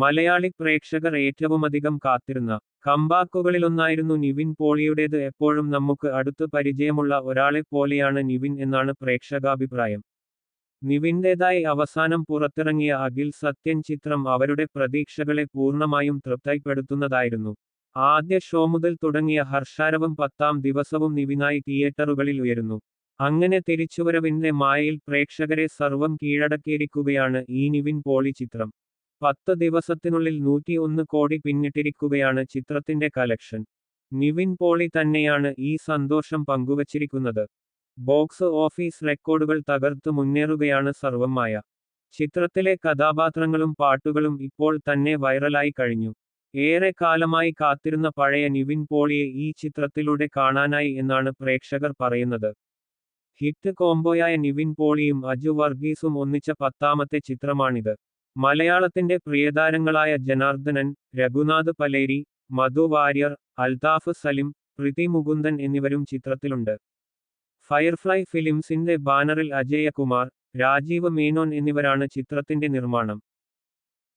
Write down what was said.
മലയാളി പ്രേക്ഷകർ ഏറ്റവുമധികം കാത്തിരുന്ന കമ്പാക്കുകളിലൊന്നായിരുന്നു നിവിൻ പോളിയുടേത്. എപ്പോഴും നമുക്ക് അടുത്ത് പരിചയമുള്ള ഒരാളെ പോലെയാണ് നിവിൻ എന്നാണ് പ്രേക്ഷകാഭിപ്രായം. നിവിന്റെതായി അവസാനം പുറത്തിറങ്ങിയ അഖിൽ സത്യൻ ചിത്രം അവരുടെ പ്രതീക്ഷകളെ പൂർണമായും തൃപ്തിപ്പെടുത്തുന്നതായിരുന്നു. ആദ്യ ഷോ മുതൽ തുടങ്ങിയ ഹർഷാരവം പത്താം ദിവസവും നിവിനായി തിയേറ്ററുകളിൽ ഉയരുന്നു. അങ്ങനെ തിരിച്ചുവരവിന്റെ മായയിൽ പ്രേക്ഷകരെ സർവം കീഴടക്കിയിരിക്കുകയാണ് ഈ നിവിൻ പോളി ചിത്രം. പത്ത് ദിവസത്തിനുള്ളിൽ നൂറ്റി ഒന്ന് കോടി പിന്നിട്ടിരിക്കുകയാണ് ചിത്രത്തിന്റെ കലക്ഷൻ നിവിൻ പോളി തന്നെയാണ് ഈ സന്തോഷം പങ്കുവച്ചിരിക്കുന്നത്. ബോക്സ് ഓഫീസ് റെക്കോർഡുകൾ തകർത്ത് മുന്നേറുകയാണ് സർവമായ ചിത്രത്തിലെ കഥാപാത്രങ്ങളും പാട്ടുകളും ഇപ്പോൾ തന്നെ വൈറലായി കഴിഞ്ഞു. ഏറെ കാലമായി കാത്തിരുന്ന പഴയ നിവിൻ പോളിയെ ഈ ചിത്രത്തിലൂടെ കാണാനായി എന്നാണ് പ്രേക്ഷകർ പറയുന്നത്. ഹിറ്റ് കോംബോയായ നിവിൻ പോളിയും അജു വർഗീസും ഒന്നിച്ച പത്താമത്തെ ചിത്രമാണിത്. മലയാളത്തിന്റെ പ്രിയതാരങ്ങളായ ജനാർദ്ദനൻ രഘുനാഥ് പലേരി മധു വാര്യർ അൽതാഫ് സലിം പ്രീതി മുകുന്ദൻ എന്നിവരും ചിത്രത്തിലുണ്ട്. ഫയർഫ്ലൈ ഫിലിംസിന്റെ ബാനറിൽ അജയകുമാർ രാജീവ് മേനോൻ എന്നിവരാണ് ചിത്രത്തിന്റെ നിർമ്മാണം.